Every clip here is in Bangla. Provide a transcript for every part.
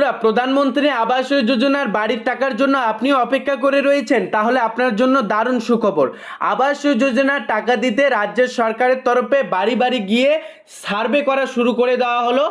বন্ধুরা, প্রধানমন্ত্রী আবাস যোজনার বাড়ির টাকার জন্য আপনিও অপেক্ষা করে রয়েছেন, তাহলে আপনার জন্য দারুণ সুখবর। আবাস যোজনার টাকা দিতে রাজ্যের সরকারের তরফে বাড়ি বাড়ি গিয়ে সার্ভে করা শুরু করে দেওয়া হলো।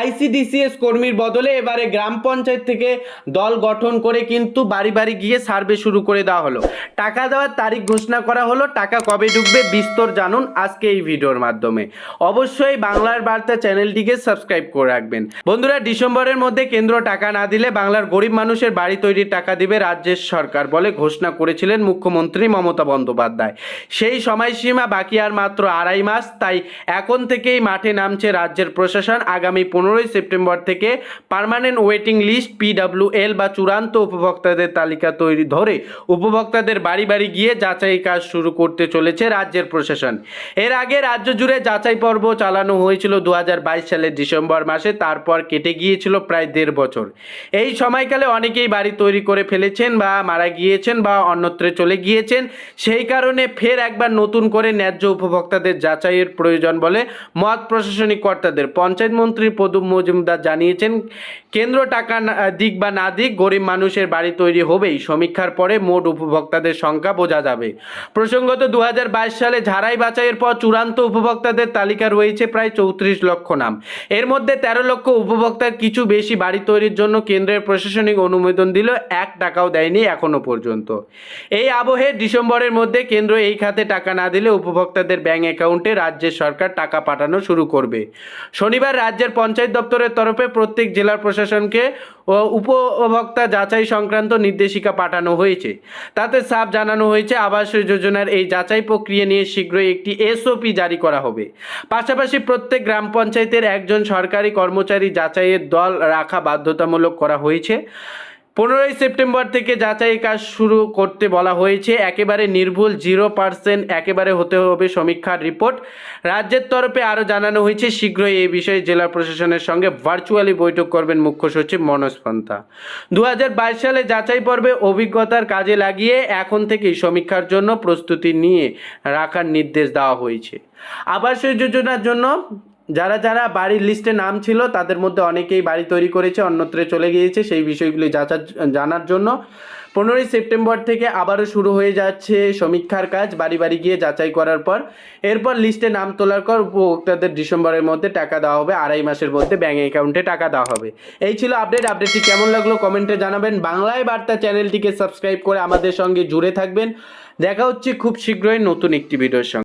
আইসিডিসিএস কর্মীর বদলে এবারে গ্রাম পঞ্চায়েত থেকে দল গঠন করে কিন্তু বাড়ি বাড়ি গিয়ে সার্ভে শুরু করে দেওয়া হলো। টাকা দেওয়ার তারিখ ঘোষণা করা হলো, টাকা কবে ঢুকবে বিস্তর জানুন আজকে এই ভিডিওর মাধ্যমে। অবশ্যই বাংলার বার্তা চ্যানেলটিকে সাবস্ক্রাইব করে রাখবেন। বন্ধুরা, ডিসেম্বরের মধ্যে কেন্দ্র টাকা না দিলে বাংলার গরিব মানুষের বাড়ি তৈরির টাকা দিবে রাজ্যের সরকার বলে ঘোষণা করেছিলেন মুখ্যমন্ত্রী মমতা বন্দ্যোপাধ্যায়। সেই সময়সীমা বাকি আর মাত্র আড়াই মাস, তাই এখন থেকেই মাঠে নামছে রাজ্যের প্রশাসন। আগামী পনেরোই সেপ্টেম্বর থেকে পার্মানেন্ট ওয়েটিং লিস্ট পিডব্লিউএল বা চূড়ান্ত উপভোক্তাদের তালিকা তৈরি ধরে উপভোক্তাদের বাড়ি বাড়ি গিয়ে যাচাই কাজ শুরু করতে চলেছে রাজ্যের প্রশাসন। এর আগে রাজ্য জুড়ে যাচাই পর্ব চালানো হয়েছিল দু হাজার বাইশ সালের ডিসেম্বর মাসে, তারপর কেটে গিয়েছিল প্রায় দেড় বছর। এই সময়কালে অনেকেই বাড়ি তৈরি করে ফেলেছেন বা মারা গিয়েছেন বা অন্যত্রে চলে গিয়েছেন। সেই কারণে ফের একবার নতুন করে ন্যায্য উপভোক্তাদের যাচাইয়ের প্রয়োজন বলে মত প্রশাসনিক কর্তাদের পঞ্চায়েত মন্ত্রী পদুম মজুমদার জানিয়েছেন, কেন্দ্র টাকা দিক বা না দিক, গরিব মানুষের বাড়ি তৈরি হবেই। সমীক্ষার পরে মোট উপভোক্তাদের সংখ্যা বোঝা যাবে। প্রসঙ্গত দু হাজার বাইশ সালে ঝাড়াই বাছাইয়ের পর চূড়ান্ত উপভোক্তাদের তালিকা রয়েছে প্রায় চৌত্রিশ লক্ষ নাম। এর মধ্যে তেরো লক্ষ উপভোক্তার কিছু বেশি বাড়ি তৈরির জন্য কেন্দ্রের প্রশাসনিক অনুমোদন দিল এক টাকাও দেয়নি এখনও পর্যন্ত। এই আবহে ডিসেম্বরের মধ্যে কেন্দ্র এই খাতে টাকা না দিলে উপভোক্তাদের ব্যাঙ্ক অ্যাকাউন্টে রাজ্যের সরকার টাকা পাঠানো শুরু করবে। শনিবার রাজ্যের পঞ্চায়েত দপ্তরের তরফে প্রত্যেক জেলার প্রশাসনকে উপভোক্তা যাচাই সংক্রান্ত নির্দেশিকা পাঠানো হয়েছে। তাতে সাফ জানানো হয়েছে আবাস যোজনার এই যাচাই প্রক্রিয়া নিয়ে শীঘ্রই একটি এসওপি জারি করা হবে। পাশাপাশি প্রত্যেক গ্রাম পঞ্চায়েতের একজন সরকারি কর্মচারী যাচাইয়ের দল রাখা বাধ্যতামূলক করা হয়েছে। পনেরোই সেপ্টেম্বর থেকে যাচাই কাজ শুরু করতে বলা হয়েছে। একেবারে নির্ভুল, জিরো পার্সেন্ট একেবারে হতে হবে সমীক্ষার রিপোর্ট। রাজ্যের তরফে আরও জানানো হয়েছে, শীঘ্রই এই বিষয়ে জেলা প্রশাসনের সঙ্গে ভার্চুয়ালি বৈঠক করবেন মুখ্য সচিব মনোজ পন্থা। দু হাজার বাইশ সালে যাচাই পর্বে অভিজ্ঞতার কাজে লাগিয়ে এখন থেকেই সমীক্ষার জন্য প্রস্তুতি নিয়ে রাখার নির্দেশ দেওয়া হয়েছে। আবাস যোজনার জন্য যারা যারা বাড়ির লিস্টে নাম ছিল, তাদের মধ্যে অনেকেই বাড়ি তৈরি করেছে, অন্যত্রে চলে গিয়েছে সেই বিষয়গুলি যাচার জানার জন্য। পনেরোই সেপ্টেম্বর থেকে আবারও শুরু হয়ে যাচ্ছে সমীক্ষার কাজ, বাড়ি বাড়ি গিয়ে যাচাই করার পর। এরপর লিস্টে নাম তোলার পর উপভোক্তাদের ডিসেম্বরের মধ্যে টাকা দেওয়া হবে, আড়াই মাসের মধ্যে ব্যাঙ্ক অ্যাকাউন্টে টাকা দেওয়া হবে। এই ছিল আপডেট আপডেটটি কেমন লাগল কমেন্টে জানাবেন। বাংলায় বার্তা চ্যানেলটিকে সাবস্ক্রাইব করে আমাদের সঙ্গে জুড়ে থাকবেন। দেখা হচ্ছে খুব শীঘ্রই নতুন একটি ভিডিওর সঙ্গে।